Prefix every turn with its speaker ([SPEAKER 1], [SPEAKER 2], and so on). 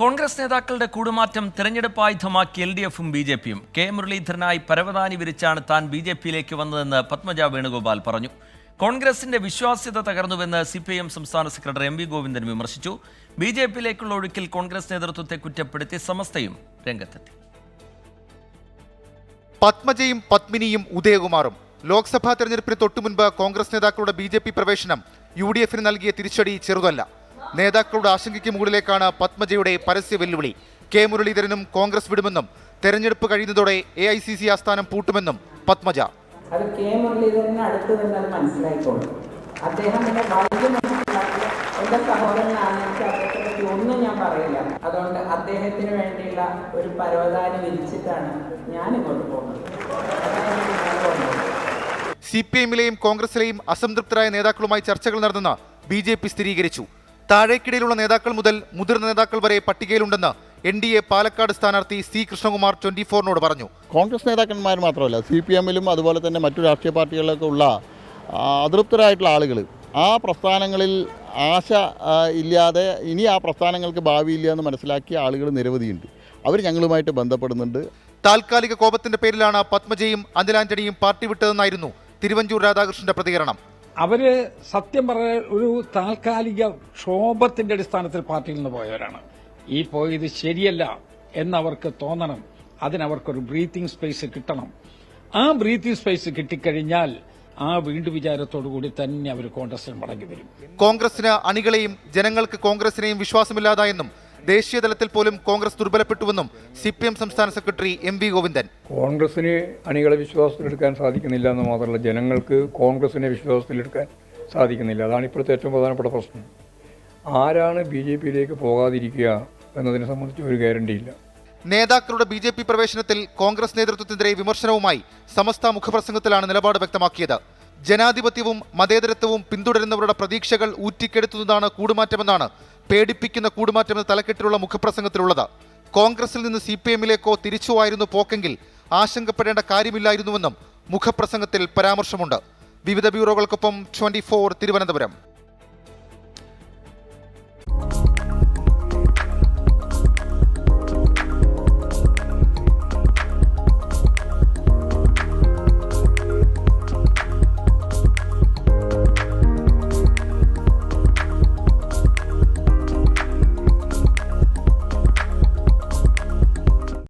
[SPEAKER 1] കോൺഗ്രസ് നേതാക്കളുടെ കൂടുമാറ്റം തെരഞ്ഞെടുപ്പ് ആയുധമാക്കി എൽ ഡി എഫും ബി ജെ പിയും. കെ മുരളീധരനായി പരവതാനി വിരിച്ചാണ് താൻ ബി ജെ പിയിലേക്ക് വന്നതെന്ന് പത്മജ വേണുഗോപാൽ പറഞ്ഞു. കോൺഗ്രസിന്റെ വിശ്വാസ്യത തകർന്നുവെന്ന് സി പി എം സംസ്ഥാന സെക്രട്ടറി എം വി ഗോവിന്ദൻ വിമർശിച്ചു. ബി ജെ പിയിലേക്കുള്ള ഒഴുക്കിൽ കോൺഗ്രസ് നേതൃത്വത്തെ കുറ്റപ്പെടുത്തി സമസ്തയും രംഗത്തെത്തി.
[SPEAKER 2] പത്മജയും പത്മിനിയും ഉദയകുമാറും. ലോക്സഭാ തെരഞ്ഞെടുപ്പിന് തൊട്ടുമുൻപ് കോൺഗ്രസ് നേതാക്കളുടെ ബി പ്രവേശനം യു ഡി എഫിന് നൽകിയ തിരിച്ചടി ചെറുതല്ല. നേതാക്കളുടെ ആശങ്കയ്ക്ക് മുകളിലേക്കാണ് പത്മജയുടെ പരസ്യ വെല്ലുവിളി. കെ മുരളീധരനും കോൺഗ്രസ് വിടുമെന്നും തെരഞ്ഞെടുപ്പ് കഴിയുന്നതോടെ എ ഐ സി സി ആസ്ഥാനം പൂട്ടുമെന്നും പത്മജ.
[SPEAKER 3] അത് കെ മുരളീധരന് അടുത്ത് നിന്നത് മനസ്സിലായിക്കോളും. അദ്ദേഹം എന്നെ വളരെ മനസ്സിലാക്കിയ എന്റെ സഹോദരനാണ് എനിക്ക് അദ്ദേഹത്തെ പറ്റി ഒന്നും ഞാൻ പറയില്ല. അതുകൊണ്ട് അദ്ദേഹത്തിന് വേണ്ടിയുള്ള ഒരു പരവതാനി വിരിച്ചിട്ടാണ് ഞാൻ ഇങ്ങോട്ട് പോകുന്നത്.
[SPEAKER 2] സി പി എമ്മിലെയും കോൺഗ്രസിലെയും അസംതൃപ്തരായ നേതാക്കളുമായി ചർച്ചകൾ നടന്നെന്ന് ബി ജെ പി സ്ഥിരീകരിച്ചു. താഴേക്കിടയിലുള്ള നേതാക്കൾ മുതൽ മുതിർന്ന നേതാക്കൾ വരെ പട്ടികയിലുണ്ടെന്ന് എൻ ഡി എ പാലക്കാട് സ്ഥാനാർത്ഥി സി കൃഷ്ണകുമാർ ട്വന്റി ഫോറിനോട് പറഞ്ഞു.
[SPEAKER 4] കോൺഗ്രസ് നേതാക്കന്മാർ മാത്രമല്ല സി പി എമ്മിലും അതുപോലെ തന്നെ മറ്റു രാഷ്ട്രീയ പാർട്ടികളിലൊക്കെ ഉള്ള അതൃപ്തരായിട്ടുള്ള ആളുകൾ ആ പ്രസ്ഥാനങ്ങളിൽ ആശ ഇല്ലാതെ ഇനി ആ പ്രസ്ഥാനങ്ങൾക്ക് ഭാവിയില്ല എന്ന് മനസ്സിലാക്കിയ ആളുകൾ നിരവധിയുണ്ട്. അവർ ഞങ്ങളുമായിട്ട് ബന്ധപ്പെടുന്നുണ്ട്.
[SPEAKER 2] താൽക്കാലിക കോപത്തിന്റെ പേരിലാണ് പത്മജയും അനിൽ ആന്റണിയും പാർട്ടി വിട്ടതെന്നായിരുന്നു തിരുവഞ്ചൂർ രാധാകൃഷ്ണന്റെ പ്രതികരണം.
[SPEAKER 5] അവർ സത്യം പറഞ്ഞ ഒരു താൽക്കാലിക ക്ഷോഭത്തിന്റെ അടിസ്ഥാനത്തിൽ പാർട്ടിയിൽ നിന്ന് പോയവരാണ്. ഈ പോയത് ശരിയല്ല എന്നവർക്ക് തോന്നണം. അതിനവർക്കൊരു ബ്രീത്തിങ് സ്പേസ് കിട്ടണം. ആ ബ്രീത്തിങ് സ്പേസ് കിട്ടിക്കഴിഞ്ഞാൽ ആ വീണ്ടു വിചാരത്തോടുകൂടി തന്നെ അവർ കോൺഗ്രസിൽ മടങ്ങി വരും.
[SPEAKER 2] കോൺഗ്രസിന് അണികളെയും ജനങ്ങൾക്ക് കോൺഗ്രസിനെയും വിശ്വാസമില്ലാതായെന്നും ദേശീയ തലത്തിൽ പോലും കോൺഗ്രസ് ദുർബലപ്പെട്ടുവെന്നും സി പി എം സംസ്ഥാന സെക്രട്ടറി എം വി ഗോവിന്ദൻ.
[SPEAKER 6] കോൺഗ്രസിന് അണികളെ വിശ്വാസത്തിലെടുക്കാൻ സാധിക്കുന്നില്ല എന്ന് മാത്രമല്ല ജനങ്ങൾക്ക് കോൺഗ്രസിനെ വിശ്വാസത്തിലെടുക്കാൻ സാധിക്കുന്നില്ല. അതാണ് ഇപ്പോഴത്തെ ഏറ്റവും പ്രധാനപ്പെട്ട പ്രശ്നം. ആരാണ് ബി ജെ പിയിലേക്ക് പോകാതിരിക്കുക എന്നതിനെ സംബന്ധിച്ച് ഒരു ഗ്യാരണ്ടിയില്ല
[SPEAKER 2] നേതാക്കളുടെ ബി ജെ പി പ്രവേശനത്തിൽ കോൺഗ്രസ് നേതൃത്വത്തിനെതിരെ വിമർശനവുമായി സമസ്ത മുഖപ്രസംഗത്തിലാണ് നിലപാട് വ്യക്തമാക്കിയത്. ജനാധിപത്യവും മതേതരത്വവും പിന്തുടരുന്നവരുടെ പ്രതീക്ഷകൾ ഊറ്റിക്കെടുത്തുന്നതാണ് കൂടുമാറ്റമെന്നാണ് പേടിപ്പിക്കുന്ന കൂടുമാറ്റമെന്ന തലക്കെട്ടിലുള്ള മുഖപ്രസംഗത്തിലുള്ളത്. കോൺഗ്രസിൽ നിന്ന് സി പി എമ്മിലേക്കോ തിരിച്ചോ ആയിരുന്നു പോക്കെങ്കിൽ ആശങ്കപ്പെടേണ്ട കാര്യമില്ലായിരുന്നുവെന്നും മുഖപ്രസംഗത്തിൽ പരാമർശമുണ്ട്. വിവിധ ബ്യൂറോകൾക്കൊപ്പം ട്വന്റി തിരുവനന്തപുരം.